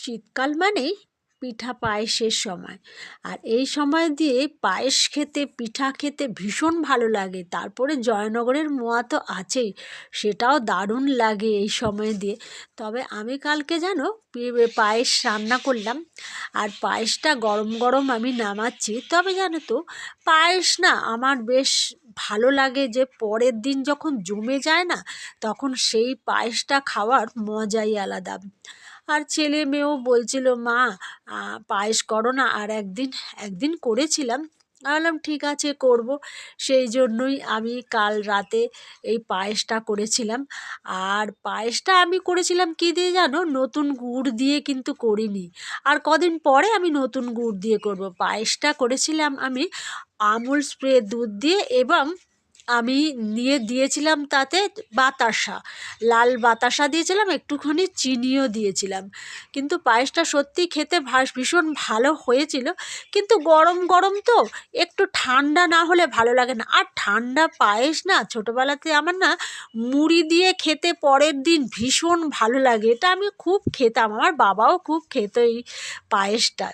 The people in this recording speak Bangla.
শীতকাল মানেই পিঠা পায়েসের সময়। আর এই সময় দিয়ে পায়েস খেতে, পিঠা খেতে ভীষণ ভালো লাগে। তারপরে জয়নগরের মোয়া তো আছেই, সেটাও দারুণ লাগে এই সময় দিয়ে। তবে আমি কালকে জানো পায়েস রান্না করলাম। আর পায়েসটা গরম গরম আমি নামাচ্ছি। তবে জানো তো, পায়েস না আমার বেশ ভালো লাগে যে পরের দিন যখন জমে যায় না, তখন সেই পায়েসটা খাওয়ার মজাই আলাদা। আর ছেলে মেয়েও বলছিল, মা পায়েস করো না। আর একদিন একদিন করেছিলাম। বললাম, ঠিক আছে, করব। সেই জন্যই আমি কাল রাতে এই পায়েসটা করেছিলাম। আর পায়েসটা আমি করেছিলাম কী দিয়ে জানো? নতুন গুড় দিয়ে কিন্তু করিনি। আর কদিন পরে আমি নতুন গুড় দিয়ে করব। পায়েসটা করেছিলাম আমি আমুল স্প্রে দুধ দিয়ে এবং আমি নিয়ে দিয়েছিলাম তাতে বাতাসা, লাল বাতাসা দিয়েছিলাম, একটুখানি চিনিও দিয়েছিলাম। কিন্তু পায়েসটা সত্যি খেতে ভাস ভীষণ ভালো হয়েছিল। কিন্তু গরম গরম তো, একটু ঠান্ডা না হলে ভালো লাগে না। আর ঠান্ডা পায়েস না, ছোটোবেলাতে আমার না মুড়ি দিয়ে খেতে পরের দিন ভীষণ ভালো লাগে। এটা আমি খুব খেতাম, আমার বাবাও খুব খেত এই পায়েসটা।